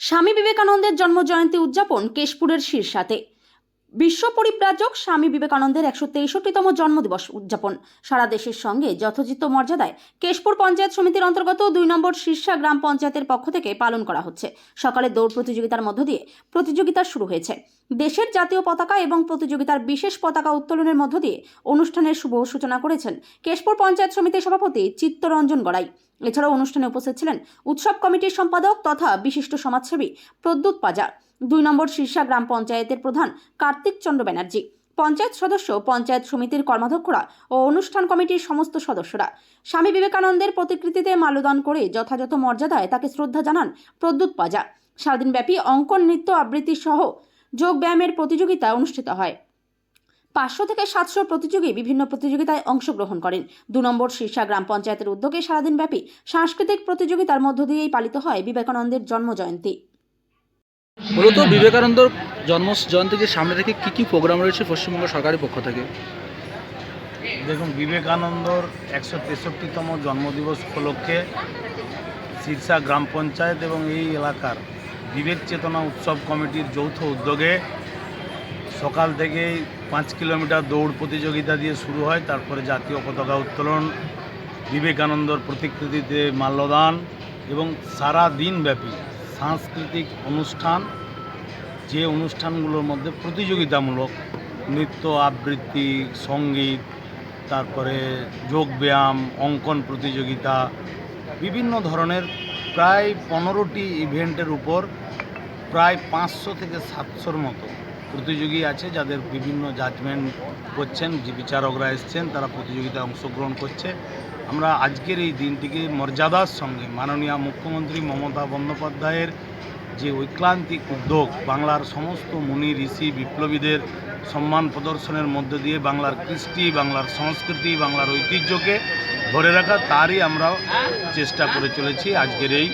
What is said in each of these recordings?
স্বামী বিবেকানন্দের জন্মজয়ন্তী উদযাপন কেশপুরের শীর্ষাতে বিশ্ব পরিব্রাজক স্বামী বিবেকানন্দের একশো তেষট্টিতম জন্মদিবস উদযাপন। সারা দেশের সঙ্গে যথোচিত মর্যাদায় কেশপুর পঞ্চায়েত সমিতির অন্তর্গত দুই নম্বর শীর্ষা গ্রাম পঞ্চায়েতের পক্ষ থেকে পালন করা হচ্ছে। সকালে দৌড় প্রতিযোগিতার মধ্য দিয়ে প্রতিযোগিতা শুরু হয়েছে। দেশের জাতীয় পতাকা এবং প্রতিযোগিতার বিশেষ পতাকা উত্তোলনের মধ্য দিয়ে অনুষ্ঠানের শুভ সূচনা করেছেন কেশপুর পঞ্চায়েত সমিতির সভাপতি চিত্তরঞ্জন গড়াই। এছাড়াও অনুষ্ঠানে উপস্থিত ছিলেন উৎসব কমিটির সম্পাদক তথা বিশিষ্ট সমাজসেবী প্রদ্যুৎ পাজা দুই নম্বর শীর্ষা গ্রাম পঞ্চায়েতের প্রধান কার্তিক চন্দ্র ব্যানার্জি, পঞ্চায়েত সদস্য, পঞ্চায়েত সমিতির কর্মাধ্যক্ষরা ও অনুষ্ঠান কমিটির সমস্ত সদস্যরা। স্বামী বিবেকানন্দের প্রতিকৃতিতে মাল্যদান করে যথাযথ মর্যাদায় তাকে শ্রদ্ধা জানান প্রদ্যুৎ পাজা। সারাদিনব্যাপী অঙ্কন, নৃত্য, আবৃত্তি সহ যোগ ব্যায়ামের প্রতিযোগিতা অনুষ্ঠিত হয়। পাঁচশো থেকে সাতশো প্রতিযোগী বিভিন্ন প্রতিযোগিতায় অংশগ্রহণ করেন। দু নম্বর শীর্ষা গ্রাম পঞ্চায়েতের উদ্যোগে সারাদিনব্যাপী সাংস্কৃতিক প্রতিযোগিতার মধ্য দিয়েই পালিত হয় বিবেকানন্দের জন্মজয়ন্তী। মূলত বিবেকানন্দ জন্ম জয়ন্তীকে সামনে রেখে কী কী প্রোগ্রাম রয়েছে পশ্চিমবঙ্গ সরকারের পক্ষ থেকে? দেখুন বিবেকানন্দর একশো তেষট্টিতম জন্মদিবস উপলক্ষে শীর্ষা গ্রাম পঞ্চায়েত এবং এই এলাকার বিবেক চেতনা উৎসব কমিটির যৌথ উদ্যোগে সকাল থেকেই পাঁচ কিলোমিটার দৌড় প্রতিযোগিতা দিয়ে শুরু হয়, তারপরে জাতীয় পতাকা উত্তোলন, বিবেকানন্দর প্রতিকৃতিতে মাল্যদান এবং সারা দিনব্যাপী সাংস্কৃতিক অনুষ্ঠান। যে অনুষ্ঠানগুলোর মধ্যে প্রতিযোগিতামূলক নৃত্য, আবৃত্তি, সংগীত, তারপরে যোগব্যায়াম, অঙ্কন প্রতিযোগিতা, বিভিন্ন ধরনের প্রায় পনেরোটি ইভেন্টের উপর প্রায় পাঁচশো থেকে সাতশোর মতো প্রতিযোগী আছে যাদের বিভিন্ন জাজমেন্ট করছেন, যে বিচারকরা এসছেন, তারা প্রতিযোগিতায় অংশগ্রহণ করছে। আমরা আজকের এই দিনটিকে মর্যাদার সঙ্গে মাননীয় মুখ্যমন্ত্রী মমতা বন্দ্যোপাধ্যায়ের যে ঐক্লান্তিক উদ্যোগ, বাংলার সমস্ত মুনি, ঋষি, বিপ্লবীদের সম্মান প্রদর্শনের মধ্য দিয়ে বাংলার কৃষ্টি, বাংলার সংস্কৃতি, বাংলার ঐতিহ্যকে ধরে রাখা, তারই আমরা চেষ্টা করে চলেছি আজকের এই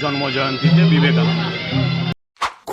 জন্মজয়ন্তীতে বিবেকানন্দ